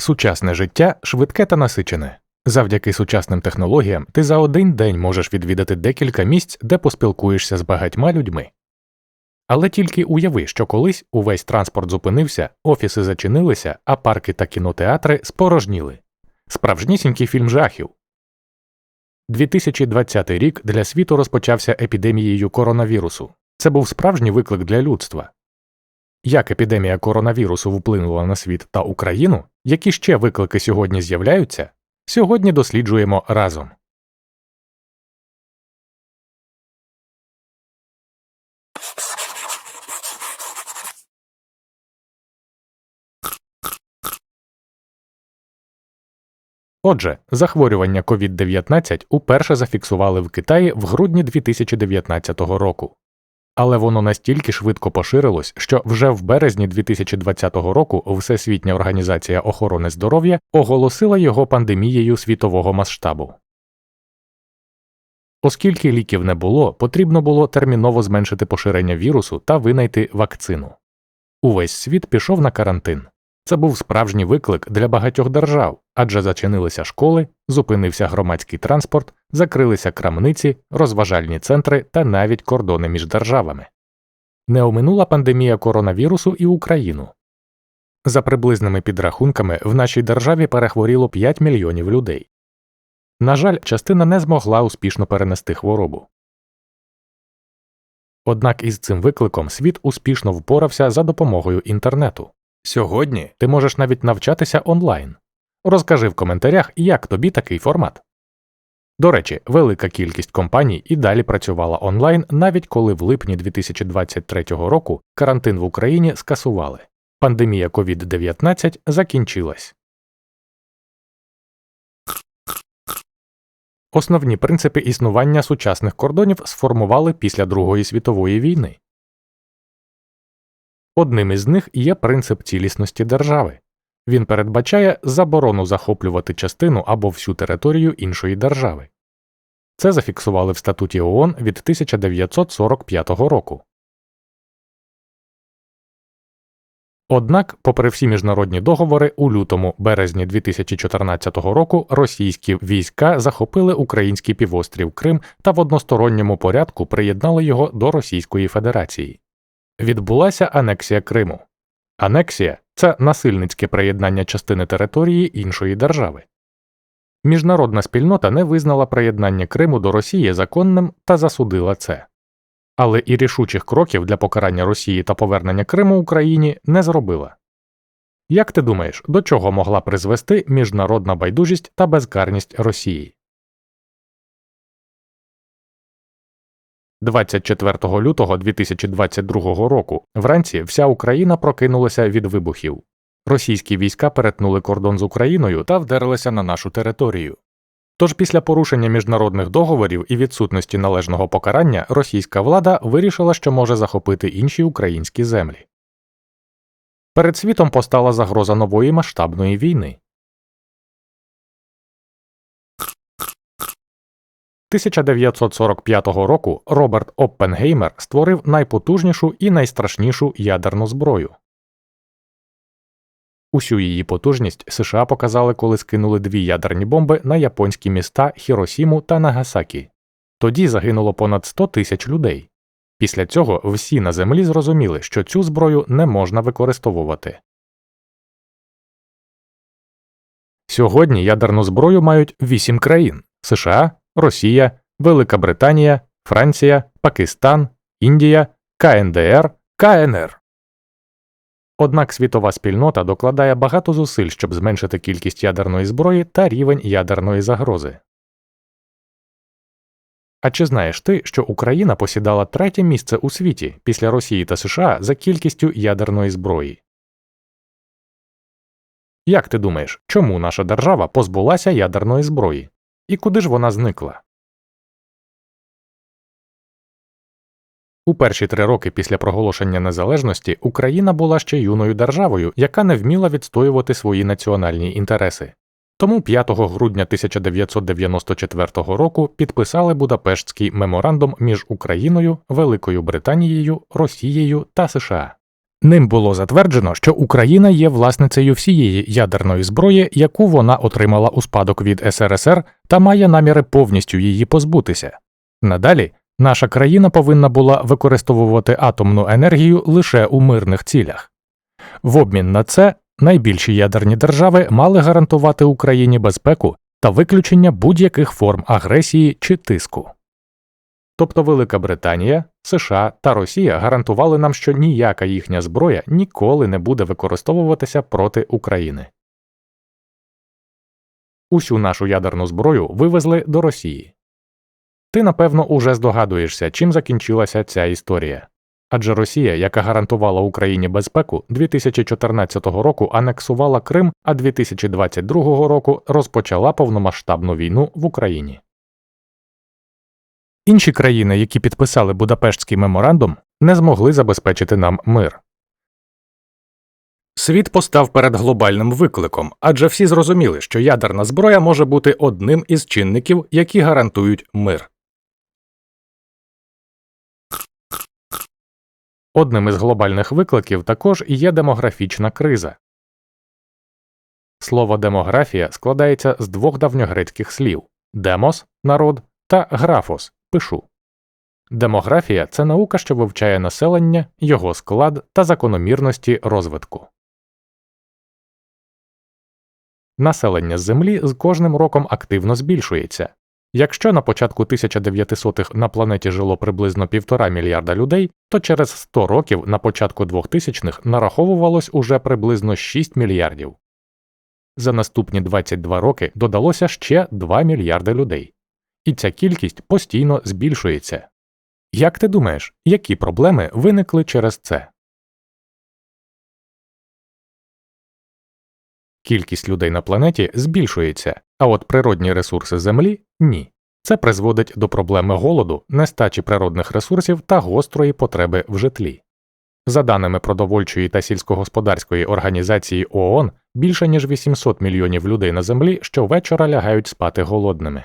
Сучасне життя швидке та насичене. Завдяки сучасним технологіям ти за один день можеш відвідати декілька місць, де поспілкуєшся з багатьма людьми. Але тільки уяви, що колись увесь транспорт зупинився, офіси зачинилися, а парки та кінотеатри спорожніли. Справжнісінький фільм жахів. 2020 рік для світу розпочався епідемією коронавірусу. Це був справжній виклик для людства. Як епідемія коронавірусу вплинула на світ та Україну, які ще виклики сьогодні з'являються, сьогодні досліджуємо разом. Отже, захворювання COVID-19 уперше зафіксували в Китаї в грудні 2019 року. Але воно настільки швидко поширилось, що вже в березні 2020 року Всесвітня організація охорони здоров'я оголосила його пандемією світового масштабу. Оскільки ліків не було, потрібно було терміново зменшити поширення вірусу та винайти вакцину. Увесь світ пішов на карантин. Це був справжній виклик для багатьох держав, адже зачинилися школи, зупинився громадський транспорт, закрилися крамниці, розважальні центри та навіть кордони між державами. Не оминула пандемія коронавірусу і Україну. За приблизними підрахунками, в нашій державі перехворіло 5 мільйонів людей. На жаль, частина не змогла успішно перенести хворобу. Однак із цим викликом світ успішно впорався за допомогою інтернету. Сьогодні ти можеш навіть навчатися онлайн. Розкажи в коментарях, як тобі такий формат. До речі, велика кількість компаній і далі працювала онлайн, навіть коли в липні 2023 року карантин в Україні скасували. Пандемія COVID-19 закінчилась. Основні принципи існування сучасних кордонів сформували після Другої світової війни. Одним із них є принцип цілісності держави. Він передбачає заборону захоплювати частину або всю територію іншої держави. Це зафіксували в статуті ООН від 1945 року. Однак, попри всі міжнародні договори, у лютому березні 2014 року російські війська захопили український півострів Крим та в односторонньому порядку приєднали його до Російської Федерації. Відбулася анексія Криму. Анексія це насильницьке приєднання частини території іншої держави. Міжнародна спільнота не визнала приєднання Криму до Росії законним та засудила це. Але і рішучих кроків для покарання Росії та повернення Криму Україні не зробила. Як ти думаєш, до чого могла призвести міжнародна байдужість та безкарність Росії? 24 лютого 2022 року вранці вся Україна прокинулася від вибухів. Російські війська перетнули кордон з Україною та вдерлися на нашу територію. Тож після порушення міжнародних договорів і відсутності належного покарання російська влада вирішила, що може захопити інші українські землі. Перед світом постала загроза нової масштабної війни. 1945 року Роберт Оппенгеймер створив найпотужнішу і найстрашнішу ядерну зброю. Усю її потужність США показали, коли скинули дві ядерні бомби на японські міста Хіросіму та Нагасакі. Тоді загинуло понад 100 тисяч людей. Після цього всі на землі зрозуміли, що цю зброю не можна використовувати. Сьогодні ядерну зброю мають вісім країн США, Росія, Велика Британія, Франція, Пакистан, Індія, КНДР, КНР. Однак світова спільнота докладає багато зусиль, щоб зменшити кількість ядерної зброї та рівень ядерної загрози. А чи знаєш ти, що Україна посідала третє місце у світі після Росії та США за кількістю ядерної зброї? Як ти думаєш, чому наша держава позбулася ядерної зброї? І куди ж вона зникла? У перші три роки після проголошення незалежності Україна була ще юною державою, яка не вміла відстоювати свої національні інтереси. Тому 5 грудня 1994 року підписали Будапештський меморандум між Україною, Великою Британією, Росією та США. Ним було затверджено, що Україна є власницею всієї ядерної зброї, яку вона отримала у спадок від СРСР та має наміри повністю її позбутися. Надалі наша країна повинна була використовувати атомну енергію лише у мирних цілях. В обмін на це найбільші ядерні держави мали гарантувати Україні безпеку та виключення будь-яких форм агресії чи тиску. Тобто Велика Британія, США та Росія гарантували нам, що ніяка їхня зброя ніколи не буде використовуватися проти України. Усю нашу ядерну зброю вивезли до Росії. Ти, напевно, уже здогадуєшся, чим закінчилася ця історія. Адже Росія, яка гарантувала Україні безпеку, 2014 року анексувала Крим, а 2022 року розпочала повномасштабну війну в Україні. Інші країни, які підписали Будапештський меморандум, не змогли забезпечити нам мир. Світ постав перед глобальним викликом, адже всі зрозуміли, що ядерна зброя може бути одним із чинників, які гарантують мир. Одним із глобальних викликів також є демографічна криза. Слово демографія складається з двох давньогрецьких слів демос народ та графос пишу. Демографія це наука, що вивчає населення, його склад та закономірності розвитку. Населення Землі з кожним роком активно збільшується. Якщо на початку 1900-х на планеті жило приблизно півтора мільярда людей, то через 100 років на початку 2000-х нараховувалось уже приблизно 6 мільярдів. За наступні 22 роки додалося ще 2 мільярди людей. І ця кількість постійно збільшується. Як ти думаєш, які проблеми виникли через це? Кількість людей на планеті збільшується, а от природні ресурси Землі ні. Це призводить до проблеми голоду, нестачі природних ресурсів та гострої потреби в житлі. За даними продовольчої та сільськогосподарської організації ООН, більше ніж 800 мільйонів людей на землі щовечора лягають спати голодними.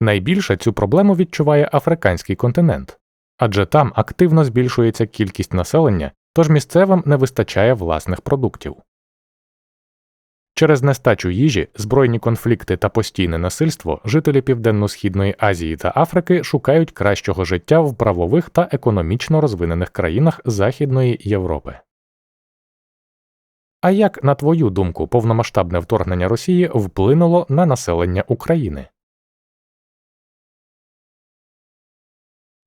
Найбільше цю проблему відчуває африканський континент, адже там активно збільшується кількість населення, тож місцевим не вистачає власних продуктів. Через нестачу їжі, збройні конфлікти та постійне насильство жителі Південно-Східної Азії та Африки шукають кращого життя в правових та економічно розвинених країнах Західної Європи. А як, на твою думку, повномасштабне вторгнення Росії вплинуло на населення України?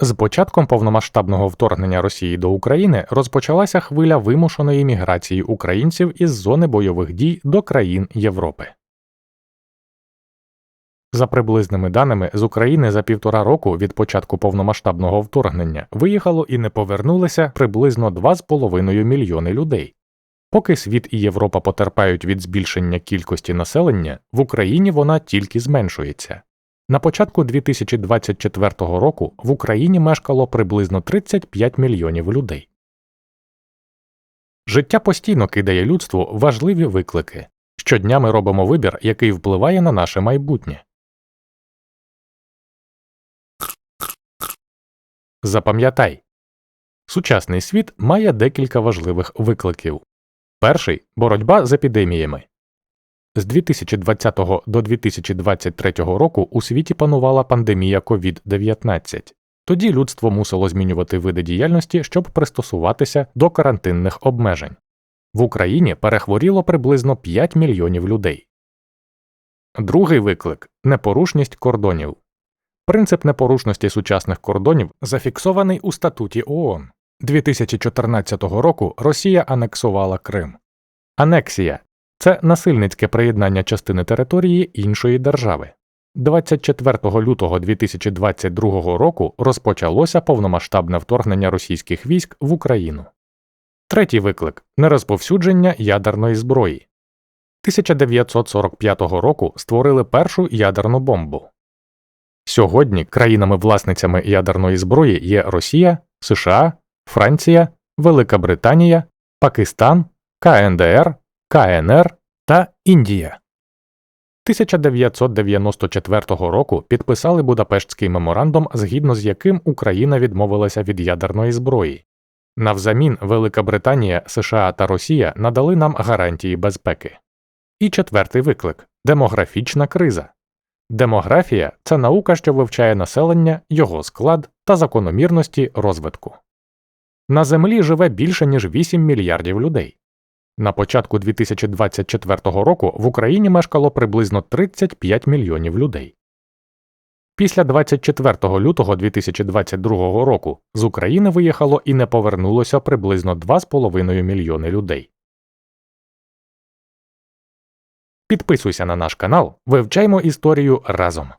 З початком повномасштабного вторгнення Росії до України розпочалася хвиля вимушеної міграції українців із зони бойових дій до країн Європи. За приблизними даними з України за півтора року від початку повномасштабного вторгнення виїхало і не повернулися приблизно 2,5 мільйони людей. Поки світ і Європа потерпають від збільшення кількості населення, в Україні вона тільки зменшується. На початку 2024 року в Україні мешкало приблизно 35 мільйонів людей. Життя постійно кидає людству важливі виклики. Щодня ми робимо вибір, який впливає на наше майбутнє. Запам'ятай сучасний світ має декілька важливих викликів. Перший боротьба з епідеміями. З 2020 до 2023 року у світі панувала пандемія COVID-19. Тоді людство мусило змінювати види діяльності, щоб пристосуватися до карантинних обмежень. В Україні перехворіло приблизно 5 мільйонів людей. Другий виклик непорушність кордонів. Принцип непорушності сучасних кордонів зафіксований у статуті ООН. 2014 року Росія анексувала Крим. Анексія це насильницьке приєднання частини території іншої держави. 24 лютого 2022 року розпочалося повномасштабне вторгнення російських військ в Україну. Третій виклик нерозповсюдження ядерної зброї. 1945 року створили першу ядерну бомбу. Сьогодні країнами-власницями ядерної зброї є Росія, США, Франція, Велика Британія, Пакистан, КНДР, КНР та Індія. 1994 року підписали Будапештський меморандум, згідно з яким Україна відмовилася від ядерної зброї. Навзамін Велика Британія, США та Росія надали нам гарантії безпеки. І четвертий виклик демографічна криза. Демографія це наука, що вивчає населення, його склад та закономірності розвитку. На Землі живе більше ніж 8 мільярдів людей. На початку 2024 року в Україні мешкало приблизно 35 мільйонів людей. Після 24 лютого 2022 року з України виїхало і не повернулося приблизно 2,5 мільйони людей. Підписуйся на наш канал, вивчаймо історію разом.